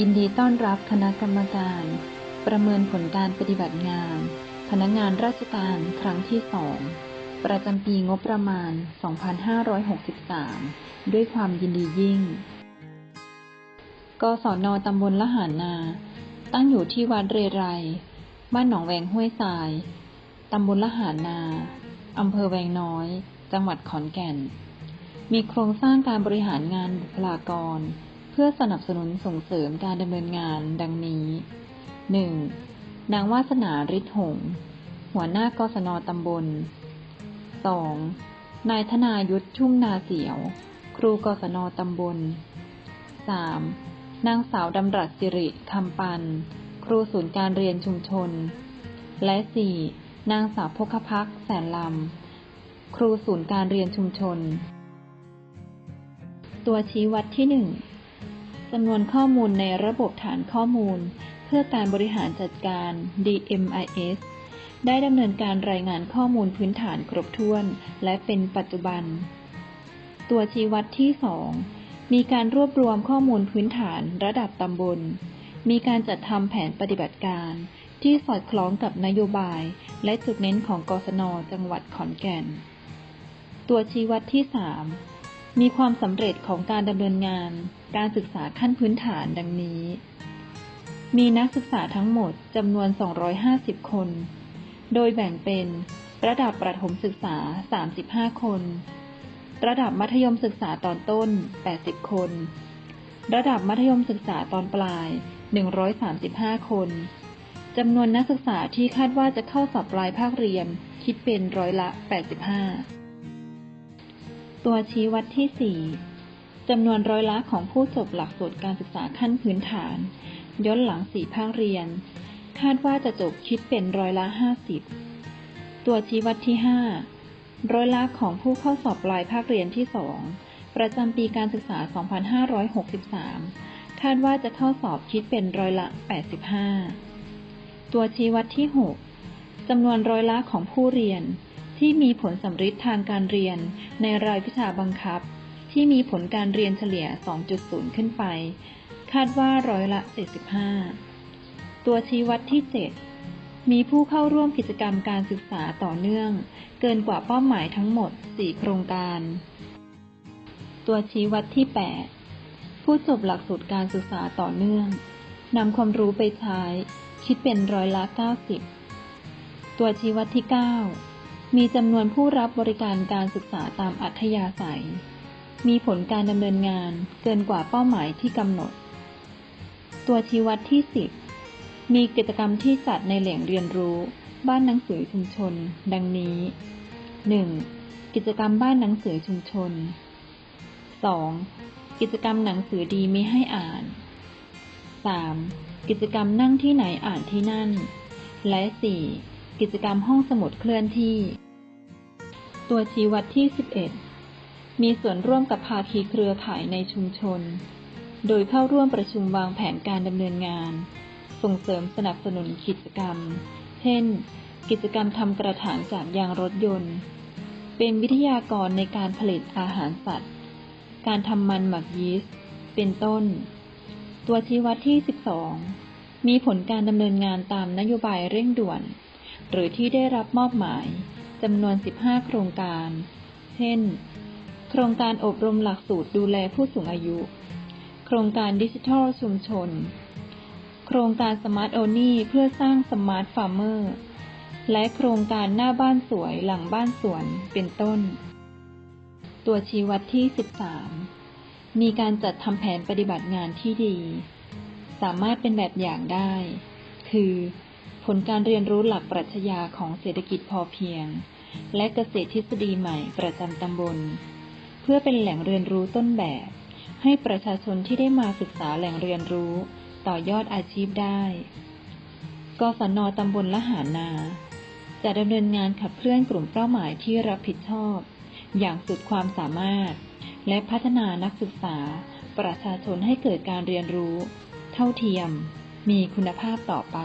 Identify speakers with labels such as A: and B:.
A: ยินดีต้อนรับคณะกรรมการ ประเมินผลการปฏิบัติงาน พนักงานราชการครั้งที่สองประจำปีงบประมาณ 2563 ด้วยความยินดียิ่ง กศนตำบลละหานา ตั้งอยู่ที่วัดเรไรบ้านหนองแวงห้วยทราย ตำบลละหานา อำเภอแวงน้อย จังหวัดขอนแก่น มีโครงสร้างการบริหารงานบุคลากร เพื่อสนับสนุนส่งเสริมการดำเนินงานดังนี้ 1. นางวาสนาฤทธิ์หงส์หัวหน้ากศนตำบล 2. นายธนายุทธชุ่มนาเสียว ครูกศนตำบล 3. นางสาวดำรัสสิริคำปัน ครูศูนย์การเรียนชุมชน และ 4. นางสาวพกพักแสนลำ ครูศูนย์การเรียนชุมชน ตัวชี้วัดที่1 จำนวนข้อมูลในระบบฐานข้อมูล เพื่อการบริหารจัดการ DMIS ได้ดำเนินการรายงานข้อมูลพื้นฐานครบถ้วน และเป็นปัจจุบัน ตัวชี้วัดที่ 2 มีการรวบรวมข้อมูลพื้นฐานระดับตำบล มีการจัดทำแผนปฏิบัติการที่สอดคล้องกับนโยบาย และจุดเน้นของกศนจังหวัดขอนแก่น ตัวชี้วัดที่ 3 มีความสำเร็จของการดำเนินงาน การศึกษาขั้นพื้นฐานดังนี้ มีนักศึกษาทั้งหมดจำนวน 250 คน โดยแบ่งเป็นระดับประถมศึกษา 35 คน ระดับมัธยมศึกษาตอนต้น 80 คน ระดับมัธยมศึกษาตอนปลาย 135 คนจำนวนนักศึกษาที่คาดว่าจะเข้าสอบปลายภาคเรียนคิดเป็นร้อยละ 85 ตัวชี้วัดที่ 4จำนวนร้อยละของผู้จบหลักสูตรการศึกษาขั้นพื้นฐาน ย้อนหลังสี่ภาคเรียน คาดว่าจะจบคิดเป็นร้อยละ 50 ตัวชี้วัดที่ 5 ร้อยละของผู้เข้าสอบปลายภาคเรียนที่ 2 ประจำปีการศึกษา 2563 คาดว่าจะเข้าสอบคิดเป็นร้อยละ 85 ตัวชี้วัดที่ 6จำนวนร้อยละของผู้เรียน ที่มีผลสำฤทธิ์ทางการเรียนในรายวิชาบังคับ ที่มีผลการเรียนเฉลี่ย 2.0 ขึ้นไป คาดว่าร้อยละ75ตัวชี้วัดที่ 7 มีผู้เข้าร่วมกิจกรรมการศึกษาต่อเนื่อง เกินกว่าเป้าหมายทั้งหมด 4 โครงการ ตัวชี้วัดที่ 8 ผู้จบหลักสูตรการศึกษาต่อเนื่องนำความรู้ไปใช้ คิดเป็นร้อยละ 90 ตัวชี้วัดที่ 9 มีจำนวนผู้รับบริการการศึกษาตามอัธยาศัย มีผลการดำเนินงานเกินกว่าเป้าหมายที่กำหนด ตัวชี้วัดที่ 10 มีกิจกรรมที่จัดในแหล่งเรียนรู้ บ้านหนังสือชุมชน ดังนี้ 1. กิจกรรมบ้านหนังสือชุมชน 2. กิจกรรมหนังสือดีมีให้อ่าน 3. กิจกรรมนั่งที่ไหนอ่านที่นั่น และ 4. กิจกรรมห้องสมุดเคลื่อนที่ ตัวชี้วัดที่ 11 มีส่วนร่วมกับภาคีเครือข่ายในชุมชน โดยเข้าร่วมประชุมวางแผนการดำเนินงาน ส่งเสริมสนับสนุนกิจกรรม เช่น กิจกรรมทำกระถางจากยางรถยนต์ เป็นวิทยากรในการผลิตอาหารสัตว์ การทำมันหมักยีสต์ เป็นต้น ตัวชี้วัดที่ 12 มีผลการดำเนินงานตามนโยบายเร่งด่วน หรือที่ได้รับมอบหมาย จำนวน 15 โครงการ เช่น โครงการอบรมหลักสูตรดูแลผู้สูงอายุ โครงการดิจิทัลชุมชน โครงการสมาร์ทโอนี่เพื่อสร้างสมาร์ทฟาร์มเมอร์ และโครงการหน้าบ้านสวยหลังบ้านสวน เป็นต้น ตัวชี้วัดที่ 13 มีการจัดทำแผนปฏิบัติงานที่ดี สามารถเป็นแบบอย่างได้ คือผลการเรียนรู้หลักปรัชญาของเศรษฐกิจพอเพียง และเกษตรทฤษฎีใหม่ประจำตำบล เพื่อเป็นแหล่งเรียนรู้ต้นแบบ ให้ประชาชนที่ได้มาศึกษาแหล่งเรียนรู้ ต่อยอดอาชีพได้ กศนตำบลละหารนา จะดำเนินงานขับเคลื่อนกลุ่มเป้าหมายที่รับผิดชอบ อย่างสุดความสามารถ และพัฒนานักศึกษา ประชาชนให้เกิดการเรียนรู้ เท่าเทียม มีคุณภาพต่อไป